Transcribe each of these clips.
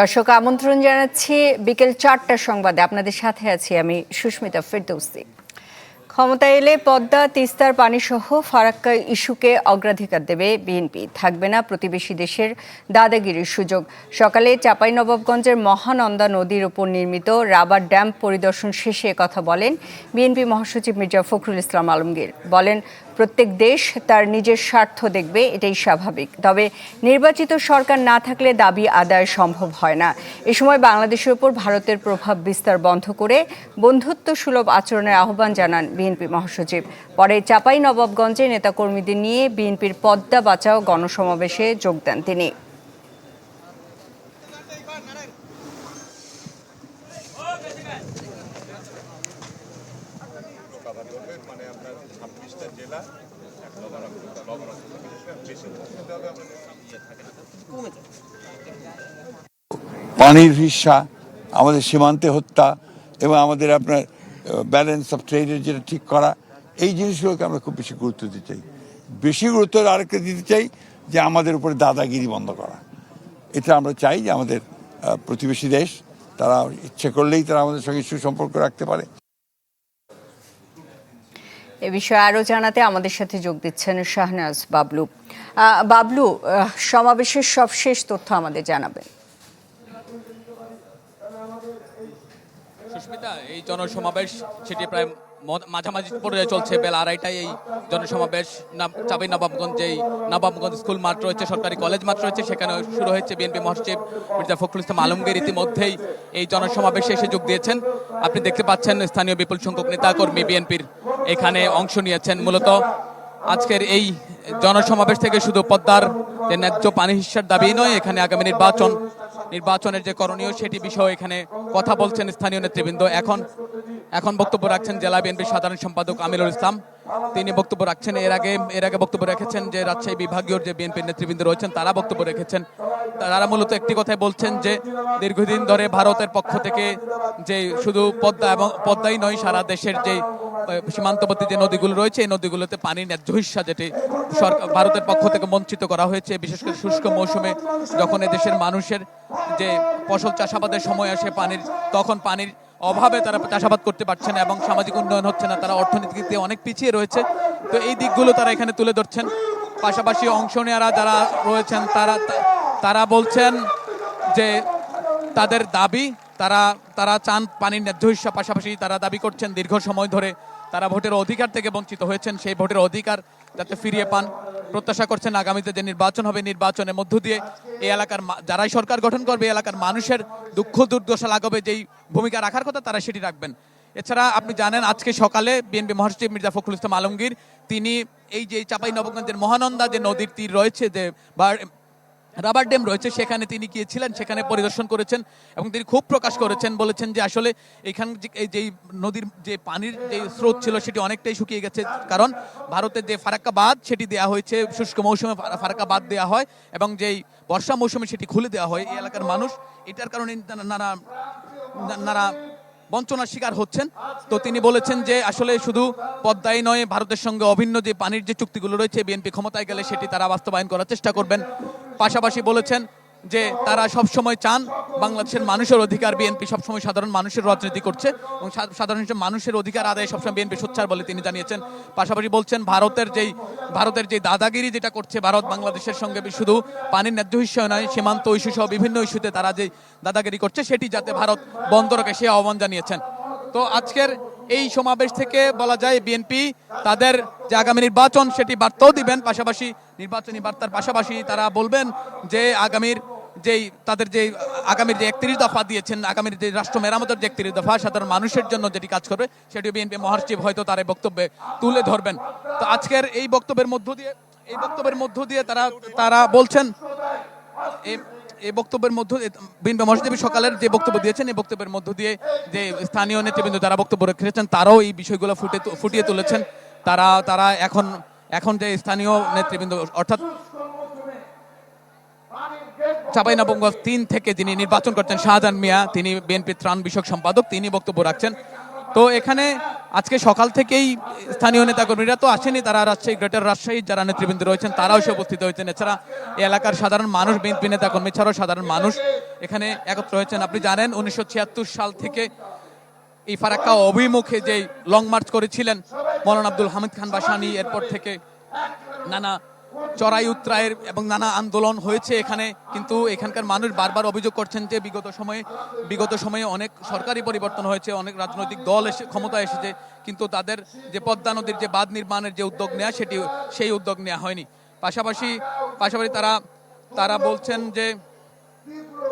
দর্শক, আমন্ত্রণ জানাচ্ছি বিকেল চারটার সংবাদে। আপনাদের সাথে আছি আমি সুস্মিতা ফেরদৌসি। ক্ষমতা এলে পদ্মা, তিস্তার পানিসহ ফারাক্কা ইস্যুকে অগ্রাধিকার দেবে বিএনপি। থাকবে না প্রতিবেশী দেশের দাদাগিরির সুযোগ। সকালে চাঁপাইনবাবগঞ্জের মহানন্দা নদীর ওপর নির্মিত রাবার ড্যাম পরিদর্শন শেষে কথা বলেন বিএনপি মহাসচিব মির্জা ফখরুল ইসলাম আলমগীর। বলেন প্রত্যেক দেশ তার নিজের স্বার্থ দেখবে, এটাই স্বাভাবিক। তবে নির্বাচিত সরকার না থাকলে দাবি আদায় সম্ভব হয় না। এ সময় বাংলাদেশের উপর ভারতের প্রভাব বিস্তার বন্ধ করে বন্ধুত্ব সুলভ আচরণের আহ্বান জানান বিএনপি মহাসচিব। পরে চাপাই নবাবগঞ্জে নেতাকর্মীদের নিয়ে বিএনপির পদ্মা বাঁচাও গণসমাবেশে যোগ দেন তিনি কভার করবে মানে আপনার ছাব্বিশটা জেলা বেশি হবে আমাদের ইয়ে থাকে না পানির ভিসা আমাদের সীমান্তে হত্যা এবং আমাদের আপনার ব্যালেন্স অফ ট্রেডের যেটা ঠিক করা, এই জিনিসগুলোকে আমরা খুব বেশি গুরুত্ব দিতে চাই। বেশি গুরুত্ব আরেকটা দিতে চাই যে আমাদের উপরে দাদাগিরি বন্ধ করা। এটা আমরা চাই যে আমাদের প্রতিবেশী দেশ, তারা ইচ্ছে করলেই তারা আমাদের সঙ্গে সুসম্পর্ক রাখতে পারে। এ বিষয়ে আরও জানাতে আমাদের সাথে যোগ দিচ্ছেন শাহনাজ বাবলু। বাবলু সমাবেশের সবশেষ তথ্য আমাদের জানাবেন। সুস্মিতা এই জনসমাবেশ সেটি প্রায় মাঝামাঝি পর্যায়ে চলছে। বেলা আড়াইটায় এই জনসমাবেশ চাবি নবাবগঞ্জ যেই নবাবগঞ্জ স্কুল মাঠ রয়েছে, সরকারি কলেজ মাঠ রয়েছে সেখানে শুরু হয়েছে বিএনপি মহাসচিব মির্জা ফখরুল ইসলাম আলমগীর ইতিমধ্যেই এই জনসমাবেশে এসে যোগ দিয়েছেন। আপনি দেখতে পাচ্ছেন স্থানীয় বিপুল সংখ্যক নেতাকর্মী বিএনপির এখানে অংশ নিয়েছেন। মূলত আজকের এই জনসমাবেশ থেকে শুধু পদ্মার ন্যায্য পানি হিসার দাবি নয়, এখানে আগামী নির্বাচন নির্বাচনের যে করণীয় সেটি বিষয়ে এখানে কথা বলছেন স্থানীয় নেতৃবৃন্দ। এখন এখন বক্তব্য রাখছেন জেলা বিএনপির সাধারণ সম্পাদক আমিরুল ইসলাম। তিনি বক্তব্য রাখছেন, এর আগে এর আগে বক্তব্য রেখেছেন যে রাজশাহী বিভাগীয় যে বিএনপির নেতৃবৃন্দ রয়েছেন, তারা বক্তব্য রেখেছেন। তারা মূলত একটি কথাই বলছেন যে, দীর্ঘদিন ধরে ভারতের পক্ষ থেকে যে শুধু পদ্মা এবং, পদ্মাই নয়, সারা দেশের যে সীমান্তবর্তী যে নদীগুলো রয়েছে, এই নদীগুলোতে পানির ন্যায্য হিস্সা যেটি সরকার, ভারতের পক্ষ থেকে বঞ্চিত করা হয়েছে, বিশেষ করে শুষ্ক মৌসুমে যখন এদেশের মানুষের যে ফসল চাষাবাদের সময় আসে পানির, তখন পানির অভাবে তারা চাষাবাদ করতে পারছে না এবং সামাজিক উন্নয়ন হচ্ছে না, তারা অর্থনীতিতে অনেক পিছিয়ে রয়েছে। তো এই দিকগুলো তারা এখানে তুলে ধরছেন। পাশাপাশি অংশ নেওয়ারা যারা রয়েছেন, তারা তারা বলছেন যে তাদের দাবি, তারা তারা চান পানির ন্যায্য হিস্সা পাশাপাশি তারা দাবি করছেন দীর্ঘ সময় ধরে তারা ভোটের অধিকার থেকে বঞ্চিত হয়েছেন। সেই ভোটের অধিকার যাতে ফিরিয়ে পান। প্রত্যাশা করছেন আগামীতে যে নির্বাচন হবে, নির্বাচনের মধ্য দিয়ে এই এলাকার যারাই সরকার গঠন করবে এলাকার মানুষের দুঃখ, দুর্দশা লাগবে যেই ভূমিকা রাখার কথা তারা সেটি রাখবেন। এছাড়া আপনি জানেন, আজকে সকালে বিএনপি মহাসচিব মির্জা ফখরুল ইসলাম আলমগীর, তিনি এই যে চাপাই নবগঞ্জের মহানন্দা যে নদীর তীর রয়েছে, যে বা রাবার ড্যাম রয়েছে, সেখানে তিনি গিয়েছিলেন, সেখানে পরিদর্শন করেছেন এবং তিনি খুব প্রকাশ করেছেন, বলেছেন যে আসলে এখান যে- নদীর যে পানির যে স্রোত ছিল সেটি অনেকটাই শুকিয়ে গেছে। কারণ ভারতের যে ফারাক্কা বাঁধ সেটি দেওয়া হয়েছে, শুষ্ক মৌসুমে ফারাক্কা বাঁধ দেওয়া হয় এবং যেই বর্ষা মৌসুমে সেটি খুলে দেওয়া হয় এই এলাকার মানুষ। এটার কারণে নানা নানা বঞ্চনার শিকার হচ্ছেন। তো তিনি বলেছেন যে আসলে শুধু পদ্মাই নয়, ভারতের সঙ্গে অভিন্ন যে পানির যে চুক্তিগুলো রয়েছে, বিএনপি ক্ষমতায় গেলে সেটি তারা বাস্তবায়ন করার চেষ্টা করবেন। পাশাপাশি বলেছেন যে তারা সব সময় চান বাংলাদেশের মানুষের অধিকার বিএনপি সবসময় সাধারণ মানুষের রাজনীতি করছে এবং সাধারণ মানুষের অধিকার আদায় সবসময় বিএনপি সোচ্চার বলে তিনি জানিয়েছেন। পাশাপাশি বলছেন ভারতের যেই, ভারতের যে দাদাগিরি যেটা করছে, ভারত বাংলাদেশের সঙ্গে শুধু পানির ন্যায্য ইস্যু নয়, সীমান্ত ইস্যু সহ বিভিন্ন ইস্যুতে তারা যে দাদাগিরি করছে, সেটি যাতে ভারত বন্ধ রাখে, সে আহ্বান জানিয়েছেন। তো আজকের এই সমাবেশ থেকে বলা যায় বিএনপি তাদের যে আগামী নির্বাচন সেটি বার্তাও দিবেন। পাশাপাশি নির্বাচনী বার্তার পাশাপাশি তারা বলবেন যে আগামীর যেই তাদের যে আগামীর যে একত্রিশ দফা দিয়েছেন, আগামীর যে রাষ্ট্র মেরামতের যে একত্রিশ দফা, সাধারণ মানুষের জন্য যেটি কাজ করবে সেটি বিএনপি মহাসচিব হয়তো তার এই বক্তব্যে তুলে ধরবেন। তো আজকের এই বক্তব্যের মধ্য দিয়ে, এই বক্তব্যের মধ্য দিয়ে তারা তারা বলছেন এই বক্তব্যের মধ্য বিএনপি মহাসচিব সকালের যে বক্তব্য দিয়েছেন এই বক্তব্যের মধ্য দিয়ে যে স্থানীয় নেতৃবৃন্দ যারা বক্তব্য রেখেছেন, তারাও এই বিষয়গুলো ফুটে ফুটিয়ে তুলেছেন। তারা তারা এখন এখন যে স্থানীয় নেতৃবৃন্দ, অর্থাৎ চাঁপাইনবাবগঞ্জ তিন থেকে যিনি নির্বাচন করছেন, শাহজাহান মিয়া, তিনি বিএনপি ত্রাণ বিষয়ক সম্পাদক, তিনি বক্তব্য রাখছেন। তো এখানে আজকে সকাল থেকেই স্থানীয় নেতাকর্মীরা তো আসেনি, তারা রাজশাহী গ্রেটার রাজশাহী যারা নেতৃবৃন্দ রয়েছেন, তারাও এসে উপস্থিত হয়েছেন। এছাড়া এলাকার সাধারণ মানুষ বিএনপি নেতাকর্মী ছাড়াও সাধারণ মানুষ এখানে একত্র হয়েছেন। আপনি জানেন, উনিশশো ছিয়াত্তর সাল থেকে এই ফারাক্কা অভিমুখে যে লং মার্চ করেছিলেন, মৌলানা আব্দুল হামিদ খান বাসানি, এরপর থেকে নানা চড়াই উত্তরায়ের এবং নানা আন্দোলন হয়েছে এখানে। কিন্তু এখানকার মানুষ বারবার অভিযোগ করছেন যে বিগত সময়ে বিগত সময়ে অনেক সরকারি পরিবর্তন হয়েছে, অনেক রাজনৈতিক দল এসে, ক্ষমতা এসেছে। কিন্তু তাদের যে পদ্মা নদীর যে বাঁধ নির্মাণের যে উদ্যোগ নেওয়া সেটি, সেই উদ্যোগ নেওয়া হয়নি। পাশাপাশি পাশাপাশি তারা তারা বলছেন যে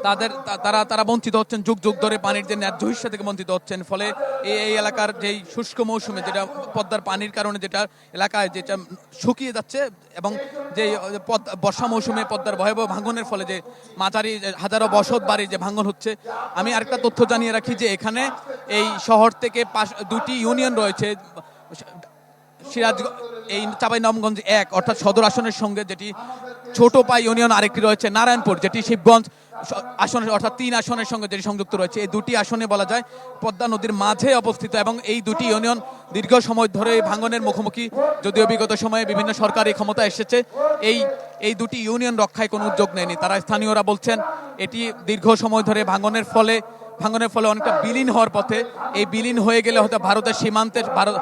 তাদের তারা তারা বঞ্চিত হচ্ছেন যুগ যুগ ধরে পানির যে ন্যায্য হিস্সা থেকে বঞ্চিত হচ্ছেন। ফলে এই এই এলাকার যেই শুষ্ক মৌসুমে যেটা পদ্মার পানির কারণে যেটা এলাকায় যেটা শুকিয়ে যাচ্ছে এবং যে পদ্মা- বর্ষা মৌসুমে পদ্মার ভয়াবহ ভাঙনের ফলে যে মাঝারি হাজারো বসত বাড়ির যে ভাঙন হচ্ছে, আমি আরেকটা তথ্য জানিয়ে রাখি যে এখানে এই শহর থেকে পাশ, দুটি ইউনিয়ন রয়েছে সিরাজ এই চাপাই নবগঞ্জ এক, অর্থাৎ সদর আসনের সঙ্গে যেটি ছোট পাই ইউনিয়ন আরেকটি রয়েছে নারায়ণপুর, যেটি শিবগঞ্জ আসনের, অর্থাৎ তিন আসনের সঙ্গে যেটি সংযুক্ত রয়েছে, এই দুটি আসনে বলা যায় পদ্মা নদীর মাঝে অবস্থিত এবং এই দুটি ইউনিয়ন দীর্ঘ সময় ধরে ভাঙনের মুখোমুখি। যদিও বিগত সময়ে বিভিন্ন সরকারি ক্ষমতা এসেছে, এই এই দুটি ইউনিয়ন রক্ষায় কোনো উদ্যোগ নেয়নি। তারা স্থানীয়রা বলছেন, এটি দীর্ঘ সময় ধরে ভাঙনের ফলে ভাঙনের ফলে অনেকটা বিলীন হওয়ার পথে এই বিলীন হয়ে গেলে হয়তো ভারতের সীমান্তে ভারত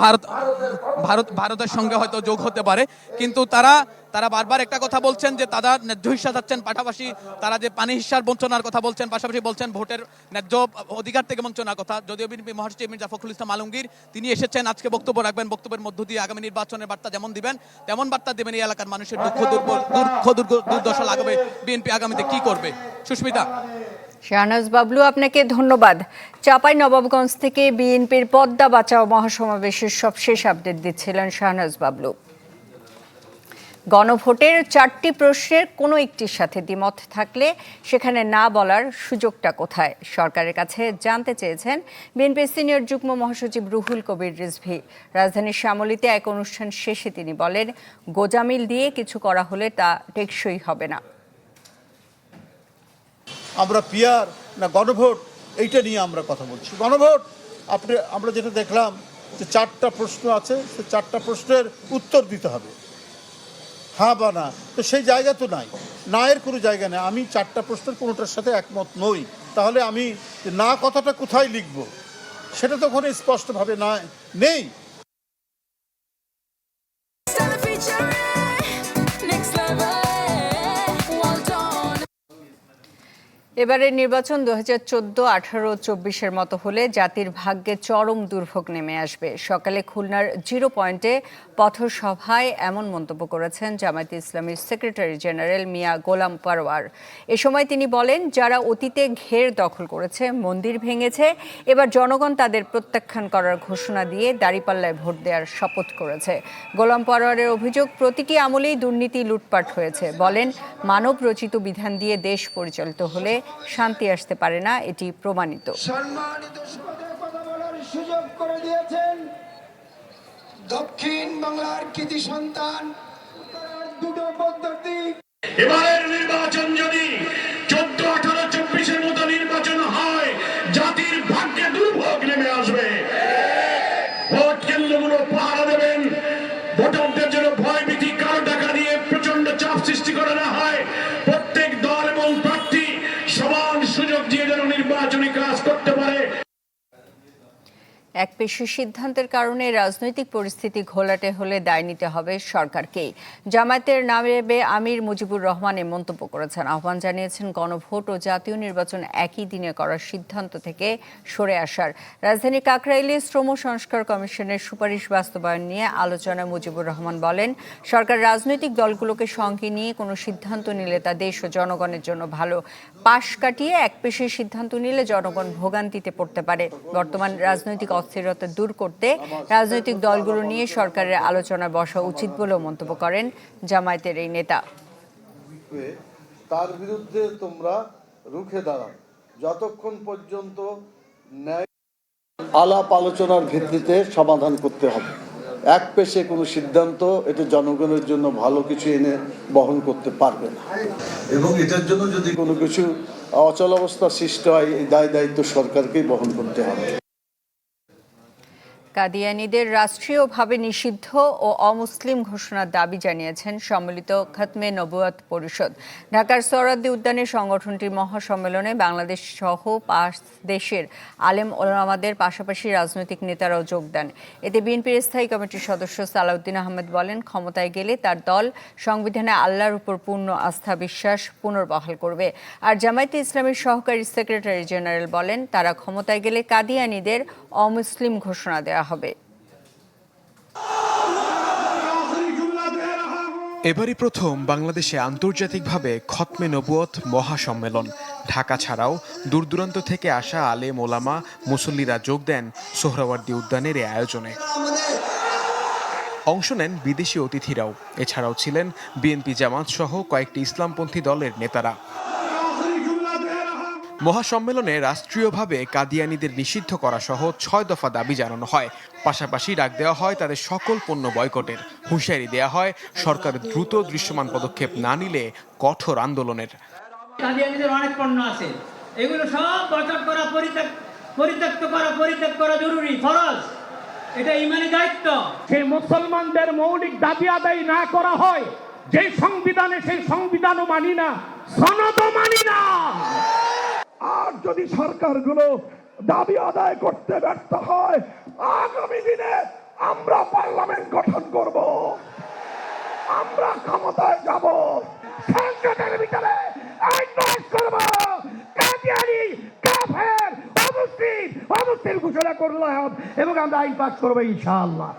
ভারত ভারত, ভারতের সঙ্গে হয়তো যোগ হতে পারে। কিন্তু তারা তারা বারবার একটা কথা বলছেন যে তারা ন্যায্য হিস্সা চাচ্ছেন পাশাপাশি তারা যে পানি হিস্সার বঞ্চনার কথা বলছেন, পাশাপাশি বলছেন ভোটের ন্যায্য অধিকার থেকে বঞ্চনার কথা। যদিও বিএনপি মহাসচিব মির্জা ফখরুল ইসলাম আলমগীর, তিনি এসেছেন, আজকে বক্তব্য রাখবেন, বক্তব্যের মধ্য দিয়ে আগামী নির্বাচনের বার্তা যেমন দিবেন, তেমন বার্তা দেবেন এই এলাকার মানুষের দুঃখ দুর্দশা লাগাবে বিএনপি আগামীতে কি করবে? সুস্মিতা। শাহনাজ বাবলু, আপনাকে ধন্যবাদ। চাপাই নবাবগঞ্জ থেকে বিএনপির পদ্মা বাঁচাও মহাসমাবেশের সবশেষ আপডেট দিচ্ছিলেন শাহনাজ বাবলু। গণভোটের চারটি প্রশ্নের কোনো একটির সাথে দ্বিমত থাকলে সেখানে না বলার সুযোগটা কোথায়? সরকারের কাছে জানতে চেয়েছেন বিএনপির সিনিয়র যুগ্ম মহাসচিব রুহুল কবির রিজভি। রাজধানীর শ্যামলীতে এক অনুষ্ঠান শেষে তিনি বলেন, গোজামিল দিয়ে কিছু করা হলে তা টেকসই হবে না। আমরা পিয়ার না গণভোট, এইটা নিয়ে আমরা কথা বলছি। গণভোট, আপনি, আমরা যেটা দেখলাম যে চারটা প্রশ্ন আছে, সে চারটা প্রশ্নের উত্তর দিতে হবে। হ্যাঁ বা না? তো সেই জায়গা তো নাই। না এর কোনো জায়গা নেই। আমি চারটা প্রশ্নের কোনোটার সাথে একমত নই। তাহলে আমি না কথাটা কোথায় লিখব, সেটা তো ওখানে স্পষ্টভাবে না নেই। এবারের নির্বাচন দু হাজার চোদ্দ, আঠারো, চব্বিশের মতো হলে জাতির ভাগ্যে চরম দুর্ভোগ নেমে আসবে। সকালে খুলনার জিরো পয়েন্টে পথসভায় এমন মন্তব্য করেছেন জামায়াতে ইসলামীর সেক্রেটারি জেনারেল মিয়া গোলাম পারওয়ার। এ সময় তিনি বলেন, যারা অতীতে ঘের দখল করেছে, মন্দির ভেঙেছে, এবার জনগণ তাদের প্রত্যাখ্যান করার ঘোষণা দিয়ে দাঁড়িপাল্লায় ভোট দেওয়ার শপথ করেছে। গোলাম পারওয়ারের অভিযোগ প্রতিটি আমলেই দুর্নীতি, লুটপাট হয়েছে। বলেন মানব রচিত বিধান দিয়ে দেশ পরিচালিত হলে শান্তি আসতে পারে না এটি প্রমাণিত। সম্মানিত কথা বলার সুযোগ করে দিয়েছেন দক্ষিণ বাংলার কৃতি সন্তান দুটো পদ্ধতি। এবারের নির্বাচন যদি এক পেশি সিদ্ধান্তের কারণে রাজনৈতিক পরিস্থিতি ঘোলাটে হলে দায় নিতে হবে সরকারকেই জামায়াতের নামে আমির মুজিবুর রহমান মন্তব্য করেছেন। আহ্বান জানিয়েছেন, গণভোট ও জাতীয় নির্বাচন একই দিনে করার সিদ্ধান্ত থেকে সরে আসার। রাজধানী কাকরাইলে শ্রম সংস্কার কমিশনের সুপারিশ বাস্তবায়ন নিয়ে আলোচনায় মুজিবুর রহমান বলেন, সরকার রাজনৈতিক দলগুলোকে সঙ্গে নিয়ে কোনো সিদ্ধান্ত নিলে তা দেশ ও জনগণের জন্য ভালো। পাশ কাটিয়ে এক পেশির সিদ্ধান্ত নিলে জনগণ ভোগান্তিতে পড়তে পারে। বর্তমান রাজনৈতিক অস্থিরতা দূর করতে রাজনৈতিক দলগুলো নিয়ে সরকারের আলোচনায় বসা উচিত বলেও মন্তব্য করেন জামায়াতের এই নেতা। তার বিরুদ্ধে তোমরা রুখে দাঁড়াও। যতক্ষণ পর্যন্ত ন্যায় আলাপ আলোচনার ভিত্তিতে সমাধান করতে হবে। এক পেশে কোনো সিদ্ধান্ত এটা জনগণের জন্য ভালো কিছু এনে বহন করতে পারবে না। এবং এটার জন্য যদি কোনো কিছু অচল অবস্থা সৃষ্টি হয় এই দায় দায়িত্ব সরকারকেই বহন করতে হবে। কাদিয়ানিদের রাষ্ট্রীয়ভাবে নিষিদ্ধ ও অমুসলিম ঘোষণার দাবি জানিয়েছেন সম্মিলিত খতমে নবুয়াত পরিষদ। ঢাকার সরাদ্দি উদ্যানে সংগঠনটির মহাসম্মেলনে বাংলাদেশ সহ পাঁচ দেশের আলেম ওলামাদের পাশাপাশি রাজনৈতিক নেতারাও যোগ দেন। এতে বিএনপির স্থায়ী কমিটির সদস্য সালাউদ্দিন আহমেদ বলেন, ক্ষমতায় গেলে তার দল সংবিধানে আল্লাহর উপর পূর্ণ আস্থা বিশ্বাস পুনর্বহাল করবে। আর জামায়াতে ইসলামের সহকারী সেক্রেটারি জেনারেল বলেন, তারা ক্ষমতায় গেলে কাদিয়ানিদের অমুসলিম ঘোষণা দেওয়া হবে। এবারই প্রথম বাংলাদেশে আন্তর্জাতিকভাবে খতমে নবুয়ত মহাসম্মেলন। ঢাকা ছাড়াও দূর দূরান্ত থেকে আসা আলে ওলামা মুসল্লিরা যোগ দেন সোহরাওয়ার্দী উদ্যানের এই আয়োজনে। অংশ নেন বিদেশি অতিথিরাও। এছাড়াও ছিলেন বিএনপি জামাত সহ কয়েকটি ইসলামপন্থী দলের নেতারা। মহাসম্মেলনে রাষ্ট্রীয়ভাবে কাদিয়ানিদের নিষিদ্ধ করা সহ ছয় দফা দাবি জানানো হয়। পাশাপাশি ডাক দেওয়া হয় তাদের সকল পণ্য বয়কটের। হুঁশিয়ারি দেওয়া হয় সরকার দ্রুত দৃশ্যমান পদক্ষেপ না নিলে কঠোর আন্দোলনের। কাদিয়ানিদের অনেক পণ্য আছে। এগুলো সব বয়কট করা পরিত্যাগ পরিত্যক্ত করা পরিত্যাগ করা জরুরি। ফরজ। এটা ইমানি দায়িত্ব। সেই মুসলমানদের মৌলিক দাবি আদায় না করা হয় যেই সংবিধানে সেই সংবিধানও মানি না সনদও মানি না। আর যদি সরকারগুলো দাবি আদায় করতে ব্যর্থ হয়, আগামী দিনে আমরা পার্লামেন্ট গঠন করব। আমরা ক্ষমতায় যাব। সংসদের ভিতরে আইন পাস করব। কাদিয়ানি, কাফের, অমুসলিম ঘোষণা করলাম এবং আমরা আইন পাস করব ইনশাআল্লাহ।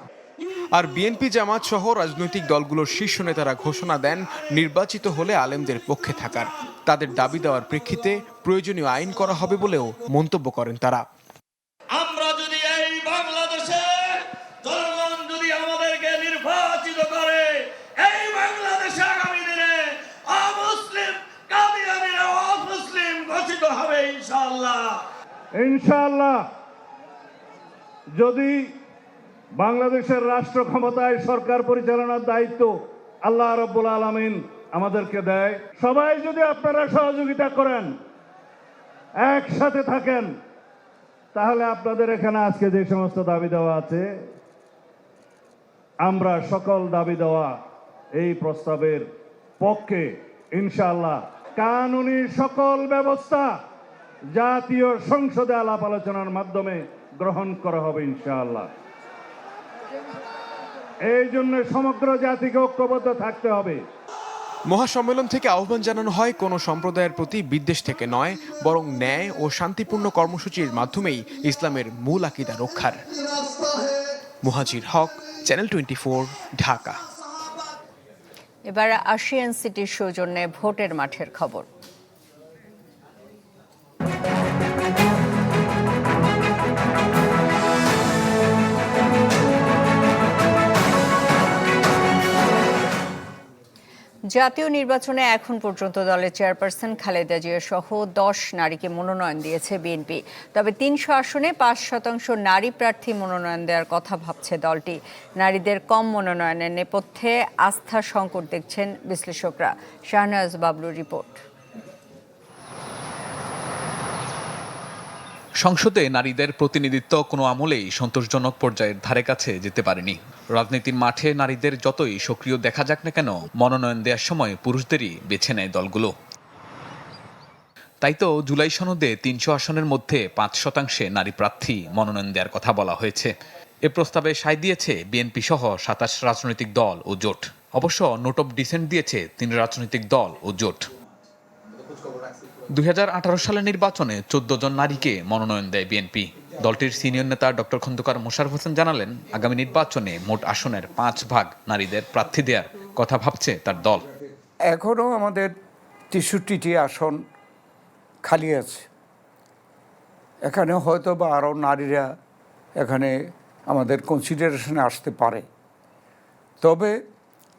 আর বিএনপি জামাত সহ রাজনৈতিক দলগুলোর শীর্ষ নেতারা ঘোষণা দেন নির্বাচিত হলে আলেমদের পক্ষে থাকার। তাদের দাবি দেওয়ার প্রেক্ষিতে প্রয়োজনীয় আইন করা হবে বলেও মন্তব্য করেন তারা। আমরা যদি এই বাংলাদেশে জনগণ যদি আমাদেরকে নির্বাচিত করে এই বাংলাদেশে আগামী দিনে অমুসলিম কাদিয়ানিরা অমুসলিম ঘোষিত হবে ইনশাআল্লাহ। ইনশাআল্লাহ যদি বাংলাদেশের রাষ্ট্র ক্ষমতায় সরকার পরিচালনার দায়িত্ব আল্লাহ রব্বুল আলমিন আমাদেরকে দেয়। সবাই যদি আপনারা সহযোগিতা করেন, একসাথে থাকেন, তাহলে আপনাদের এখানে আজকে যে সমস্ত দাবি দেওয়া আছে, আমরা সকল দাবি দেওয়া এই প্রস্তাবের পক্ষে ইনশাআল্লাহ কানুনি সকল ব্যবস্থা জাতীয় সংসদে আলাপ আলোচনার মাধ্যমে গ্রহণ করা হবে ইনশাআল্লাহ। এই জন্য সমগ্র জাতিকে ঐক্যবদ্ধ থাকতে হবে। মহাসম্মেলন থেকে আহ্বান জানানো হয় কোনো সম্প্রদায়ের প্রতি বিদ্বেষ থেকে নয় বরং ন্যায় ও শান্তিপূর্ণ কর্মসূচির মাধ্যমেই ইসলামের মূল আকিদা রক্ষার। Muhajir Haque channel twenty Dhaka. এবার আশিয়ান সিটির সৌজন্যে ভোটের মাঠের খবর। জাতীয় নির্বাচনে এখন পর্যন্ত দলের চেয়ারপারসন খালেদা জিয়া সহ দশ নারীকে মনোনয়ন দিয়েছে বিএনপি। তবে তিনশো আসনে পাঁচ শতাংশ নারী প্রার্থী মনোনয়ন দেওয়ার কথা ভাবছে দলটি। নারীদের কম মনোনয়নের নেপথ্যে আস্থা সংকট দেখছেন বিশ্লেষকরা। শাহনাজ বাবলুর রিপোর্ট। সংসদে নারীদের প্রতিনিধিত্ব কোনো আমলেই সন্তোষজনক পর্যায়ের ধারে কাছে যেতে পারেনি। রাজনীতির মাঠে নারীদের যতই সক্রিয় দেখা যাক না কেন, মনোনয়ন দেওয়ার সময় পুরুষদেরই বেছে নেয় দলগুলো। তাই তো জুলাই সনদে তিনশো আসনের মধ্যে পাঁচ শতাংশে নারী প্রার্থী মনোনয়ন দেওয়ার কথা বলা হয়েছে। এ প্রস্তাবে সায় দিয়েছে বিএনপি সহ সাতাশ রাজনৈতিক দল ও জোট। অবশ্য নোট অফ ডিসেন্ট দিয়েছে তিন রাজনৈতিক দল ও জোট। দুই হাজার আঠারো সালের নির্বাচনে চোদ্দ জন নারীকে মনোনয়ন দেয় বিএনপি। দলটির সিনিয়র নেতা ডক্টর খন্দকার মোশারফ হোসেন জানালেন, আগামী নির্বাচনে মোট আসনের পাঁচ ভাগ নারীদের প্রার্থী দেওয়ার কথা ভাবছে তার দল। এখনও আমাদের তেষট্টিটি আসন খালি আছে। এখানে হয়তো বা আরও নারীরা এখানে আমাদের কনসিডারেশনে আসতে পারে। তবে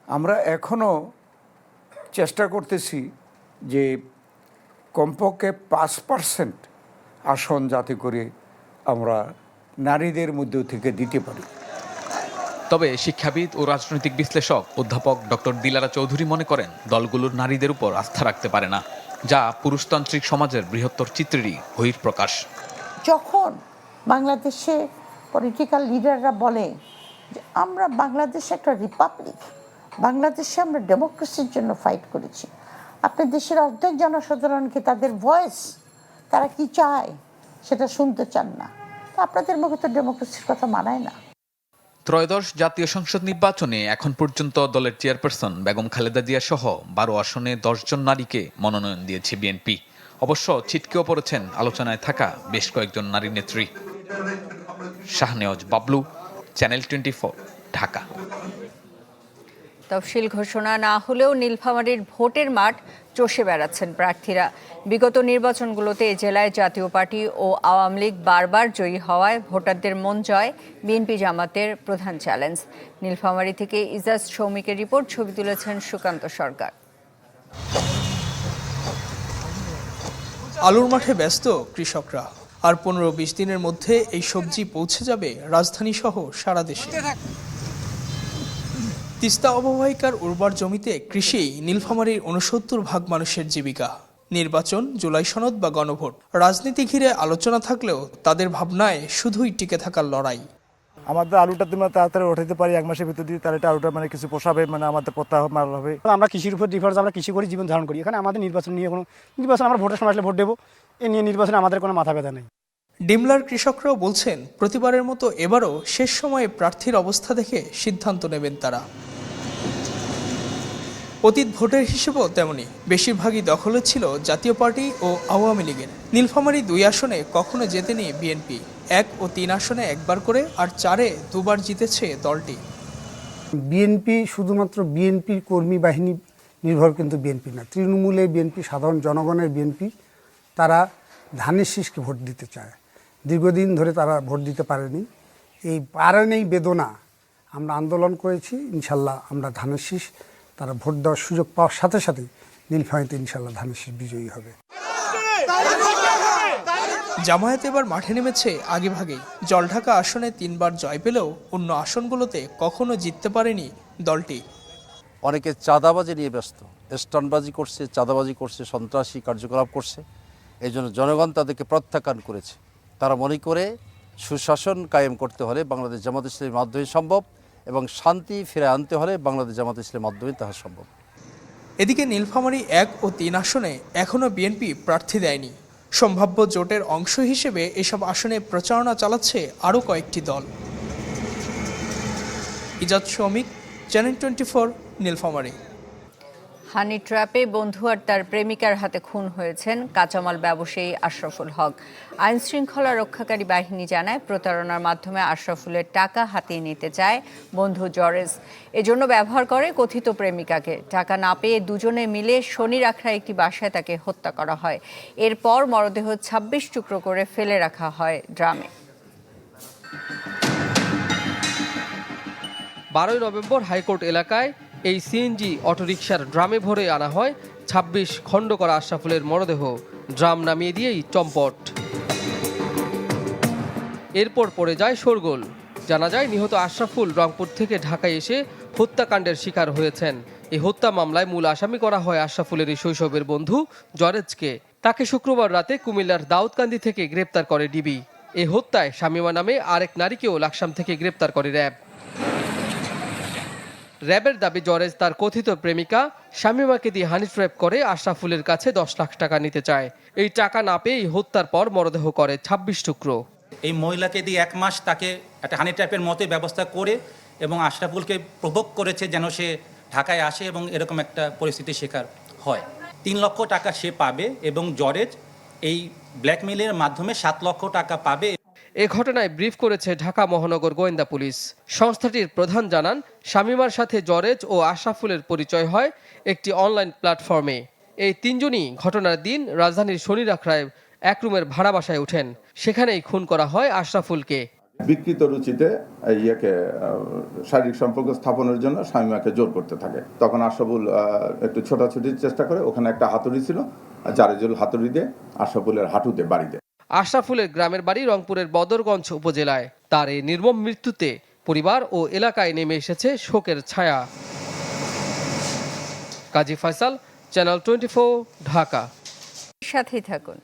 আমরা এখনও চেষ্টা করতেছি যে কমপক্ষে পাঁচ পার্সেন্ট আসন যাতে করে আমরা নারীদের মধ্যে থেকে দিতে পারি। তবে শিক্ষাবিদ ও রাজনৈতিক বিশ্লেষক অধ্যাপক ডক্টর দিলারা চৌধুরী মনে করেন দলগুলোর নারীদের উপর আস্থা রাখতে পারে না যা পুরুষতান্ত্রিক সমাজের বৃহত্তর চিত্রেরই বহিঃপ্রকাশ। যখন বাংলাদেশে পলিটিক্যাল লিডাররা বলে যে আমরা বাংলাদেশ একটা রিপাবলিক বাংলাদেশে আমরা ডেমোক্রেসির জন্য ফাইট করেছি। আপনার দেশের অর্ধেক জনসাধারণকে তাদের ভয়েস তারা কি চায় সেটা শুনতে চান না। আপনাদের মুখে তো ডেমোক্রেসির কথা মানায় না। ত্রয়োদশ জাতীয় সংসদ নির্বাচনে এখন পর্যন্ত দলের চেয়ারপারসন বেগম খালেদা জিয়া সহ বারো আসনে দশজন নারীকে মনোনয়ন দিয়েছে বিএনপি। অবশ্য ছিটকেও পড়েছেন, আলোচনায় থাকা বেশ কয়েকজন নারী নেত্রী। Shahnewaz Bablu, channel twenty Dhaka. তফসিল ঘোষণা না হলেও নীলফামারীর ভোটের মাঠ চষে বেড়াচ্ছেন প্রার্থীরা। বিগত নির্বাচনগুলোতে এ জেলায় জাতীয় পার্টি ও আওয়ামী লীগ বারবার জয়ী হওয়ায় ভোটারদের মন জয় বিএনপি জামাতের প্রধান চ্যালেঞ্জ। নীলফামারী থেকে ইজাজ সৌমিকের রিপোর্ট, ছবি তুলেছেন সুকান্ত সরকার। আলুর মাঠে ব্যস্ত কৃষকরা। আর পনেরো বিশ দিনের মধ্যে এই সবজি পৌঁছে যাবে রাজধানী সহ সারা দেশে। তিস্তা অববাহিকার উর্বর জমিতে কৃষি নীলফামারীর উনসত্তর ভাগ মানুষের জীবিকা। নির্বাচন জুলাই সনদ বা গণভোট। রাজনীতি ঘিরে আলোচনা থাকলেও তাদের ভাবনায় শুধুই টিকে থাকার লড়াই। আমাদের আলুটা তুমি তাড়াতাড়ি উঠাইতে পারি এক মাসের ভিতর দিয়ে তাহলে আলুটা মানে কিছু পোষাবে মানে আমাদের প্রত্যাহ মারা হবে। আমরা কৃষির উপর ডিফারেন্স আমরা কৃষি করে জীবন ধারণ করি। এখানে আমাদের নির্বাচন নিয়ে কোনো নির্বাচন আমরা ভোটের সময় আসলে ভোট দেবো। এ নিয়ে নির্বাচনে আমাদের কোনো মাথা ব্যথা নেই। ডিমলার কৃষকরাও বলছেন, প্রতিবারের মতো এবারও শেষ সময়ে প্রার্থীর অবস্থা দেখে সিদ্ধান্ত নেবেন তারা। অতীত ভোটের হিসেবেও তেমনি, বেশিরভাগই দখলে ছিল জাতীয় পার্টি ও আওয়ামী লীগের। নীলফামারী দুই আসনে কখনো জেতেনি বিএনপি। এক ও তিন আসনে একবার করে আর চারে দুবার জিতেছে দলটি। বিএনপি শুধুমাত্র বিএনপির কর্মী বাহিনী নির্ভর কিন্তু বিএনপি না। তৃণমূলে বিএনপি, সাধারণ জনগণের বিএনপি, তারা ধানের শীষকে ভোট দিতে চায়। দীর্ঘদিন ধরে তারা ভোট দিতে পারেনি। এই পারেন বেদনা আমরা আন্দোলন করেছি ইনশাল্লাহ আমরা ধানের শীষ তারা ভোট দেওয়ার সুযোগ পাওয়ার সাথে সাথেই নীলফামারীতে ইনশাল্লাহ ধানের শীষ বিজয়ী হবে। জামায়াত এবার মাঠে নেমেছে আগেভাগেই। জলঢাকা আসনে তিনবার জয় পেলেও অন্য আসনগুলোতে কখনো জিততে পারেনি দলটি। অনেকে চাঁদাবাজি নিয়ে ব্যস্ত। স্টানবাজি করছে চাঁদাবাজি করছে সন্ত্রাসী কার্যকলাপ করছে। এই জন্য জনগণ তাদেরকে প্রত্যাখ্যান করেছে। তারা মনে করে সুশাসন কায়েম করতে হলে বাংলাদেশ জামাত ইসলামের মাধ্যমে সম্ভব এবং শান্তি ফিরে আনতে হলে বাংলাদেশ জামাত ইসলামের মাধ্যমে তাহা সম্ভব। এদিকে নীলফামারী এক ও তিন আসনে এখনও বিএনপি প্রার্থী দেয়নি। সম্ভাব্য জোটের অংশ হিসেবে এসব আসনে প্রচারণা চালাচ্ছে আরও কয়েকটি দল। ইজাদ শ্রমিক, Channel Twenty Four, Nilphamari. Honey ট্র্যাপে বন্ধু আর তার প্রেমিকার হাতে খুন হয়েছেন কাঁচামাল ব্যবসায়ী আশরাফুল হক। আইন শৃঙ্খলা রক্ষাকারী বাহিনী জানায়, প্রতারণার মাধ্যমে আশরাফুলের টাকা হাতিয়ে নিতে চায় বন্ধু জরেজ। এজন্য ব্যবহার করে কথিত প্রেমিকাকে। টাকা না পেয়ে দুজনে মিলে শনি রাখার একটি বাসায় তাকে হত্যা করা হয়। এরপর মরদেহ ছাব্বিশ টুকরো করে ফেলে রাখা হয় ড্রামে। বারোই নভেম্বর হাইকোর্ট এলাকায় এই সিএনজি অটোরিকশার ড্রামে ভরে আনা হয় ছাব্বিশ খণ্ড করা আশরাফুলের মরদেহ। ড্রাম নামিয়ে দিয়েই চম্পট। এরপর পড়ে যায় শোরগোল। জানা যায়, নিহত আশরাফুল রংপুর থেকে ঢাকায় এসে হত্যাকাণ্ডের শিকার হয়েছেন। এই হত্যা মামলায় মূল আসামি করা হয় আশরাফুলের এই শৈশবের বন্ধু জরেজকে। তাকে শুক্রবার রাতে কুমিল্লার দাউদকান্দি থেকে গ্রেপ্তার করে ডিবি। এই হত্যায় শামিমা নামে আরেক নারীকেও লাকসাম থেকে গ্রেপ্তার করে র্যাব। র্যাবের দাবি জরেজ তার কথিত প্রেমিকা শামিমাকে দিয়ে হানি ট্র্যাপ করে আশরাফুলের কাছে দশ লাখ টাকা নিতে চায়। এই টাকা না পেয়ে হত্যার পর মরদেহ করে ছাব্বিশ টুকরো। এই মহিলাকে দিয়ে এক মাস তাকে একটা হানি ট্র্যাপের মতো ব্যবস্থা করে এবং আশরাফুলকে প্রভোগ করেছে যেন সে ঢাকায় আসে এবং এরকম একটা পরিস্থিতির শিকার হয়। তিন লক্ষ টাকা সে পাবে এবং জরেজ এই ব্ল্যাকমেলের মাধ্যমে সাত লক্ষ টাকা পাবে এ ঘটনায় ব্রিফ করেছে ঢাকা মহানগর গোয়েন্দা পুলিশ। সংস্থাটির প্রধান জানান, শামিমার সাথে জরেজ ও আশরাফুলের পরিচয় হয় একটি অনলাইন প্ল্যাটফর্মে। এই তিনজনই ঘটনার দিন রাজধানীর শনিরাখড়ায় এক রুমের ভাড়া বাসায় ওঠেন। সেখানেই খুন করা হয় আশরাফুলকে বিকৃত রুচিতে ইয়াকে শারীরিক সম্পর্ক স্থাপনের জন্য স্বামীমাকে জোর করতে থাকে। তখন আশরাফুল একটু ছোটাছুটির চেষ্টা করে, ওখানে একটা হাতুড়ি ছিল জারেজুল হাতুড়ি দিয়ে আশরাফুলের হাঁটুতে বাড়ি দেয়। আশরাফুলের গ্রামের বাড়ি রংপুরের বদরগঞ্জ উপজেলায়। তার এই নির্মম মৃত্যুতে পরিবার ও এলাকায় নেমে এসেছে শোকের ছায়া। Kazi Faisal, Channel Twenty Dhaka. সাথেই থাকুন।